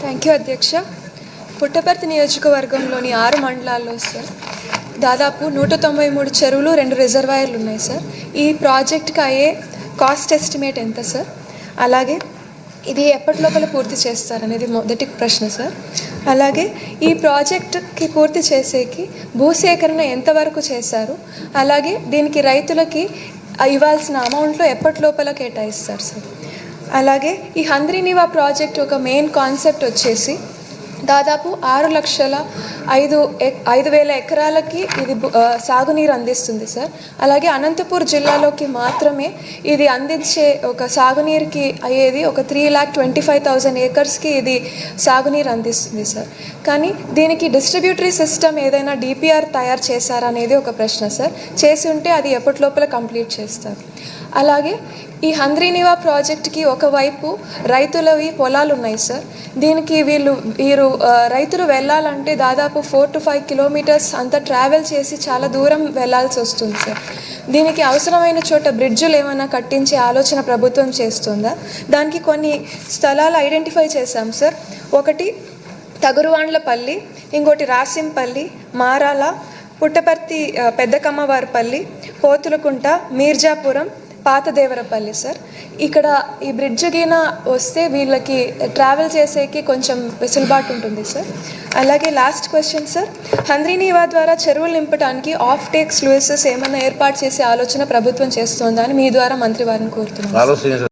Thank you అధ్యక్ష. పుట్టపర్తి నియోజకవర్గంలోని ఆరు మండలాల్లో సార్ దాదాపు నూట తొంభై మూడు చెరువులు రెండు రిజర్వాయర్లు ఉన్నాయి సార్ ఈ ప్రాజెక్ట్కి అయ్యే కాస్ట్ ఎస్టిమేట్ ఎంత సార్ అలాగే ఇది ఎప్పటి లోపల పూర్తి చేస్తారనేది మొదటి ప్రశ్న సార్ అలాగే ఈ ప్రాజెక్ట్కి పూర్తి చేసేకి భూసేకరణ ఎంతవరకు చేశారు? అలాగే దీనికి రైతులకి ఇవ్వాల్సిన అమౌంట్లో ఎప్పటి లోపల కేటాయిస్తారు సార్ అలాగే ఈ హంద్రీనివా ప్రాజెక్ట్ ఒక మెయిన్ కాన్సెప్ట్ వచ్చేసి దాదాపు ఆరు లక్షల ఐదు ఎక్- ఐదు వేల ఎకరాలకి ఇది సాగునీరు అందిస్తుంది సార్. అలాగే అనంతపూర్ జిల్లాలోకి మాత్రమే ఇది అందించే ఒక సాగునీరుకి అయ్యేది ఒక three lakh twenty five thousand ఏకర్స్కి ఇది సాగునీరు అందిస్తుంది సార్. కానీ దీనికి డిస్ట్రిబ్యూటరీ సిస్టమ్ ఏదైనా డిపిఆర్ తయారు చేశారా అనేది ఒక ప్రశ్న సార్. చేసి ఉంటే అది ఎప్పటి లోపల కంప్లీట్ చేస్తారు. అలాగే ఈ హంద్రీనివా ప్రాజెక్ట్కి ఒకవైపు రైతులవి పొలాలు ఉన్నాయి సార్. దీనికి వీళ్ళు వీరు రైతులు వెళ్ళాలంటే దాదాపు ఫోర్ టు ఫైవ్ కిలోమీటర్స్ అంతా ట్రావెల్ చేసి చాలా దూరం వెళ్ళాల్సి వస్తుంది సార్ దీనికి అవసరమైన చోట బ్రిడ్జులు ఏమైనా కట్టించే ఆలోచన ప్రభుత్వం చేస్తుందా? దానికి కొన్ని స్థలాలు ఐడెంటిఫై చేశాం సార్ ఒకటి తగురువాండ్లపల్లి ఇంకోటి రాసింపల్లి మారాల పుట్టపర్తి పెద్దకమ్మవారిపల్లి పోతులకుంట మీర్జాపురం పాతదేవరపల్లి సార్. ఇక్కడ ఈ బ్రిడ్జ్ గిన వస్తే వీళ్ళకి ట్రావెల్ చేసేకి కొంచెం వెసులుబాటు ఉంటుంది సార్. అలాగే లాస్ట్ క్వశ్చన్ సార్. హంద్రీనీవా ద్వారా చెరువులు నింపడానికి ఆఫ్ టేక్ స్లూయిసెస్ ఏమైనా ఏర్పాటు చేసే ఆలోచన ప్రభుత్వం చేస్తోందా అని మీ ద్వారా మంత్రి వారిని కోరుతున్నాను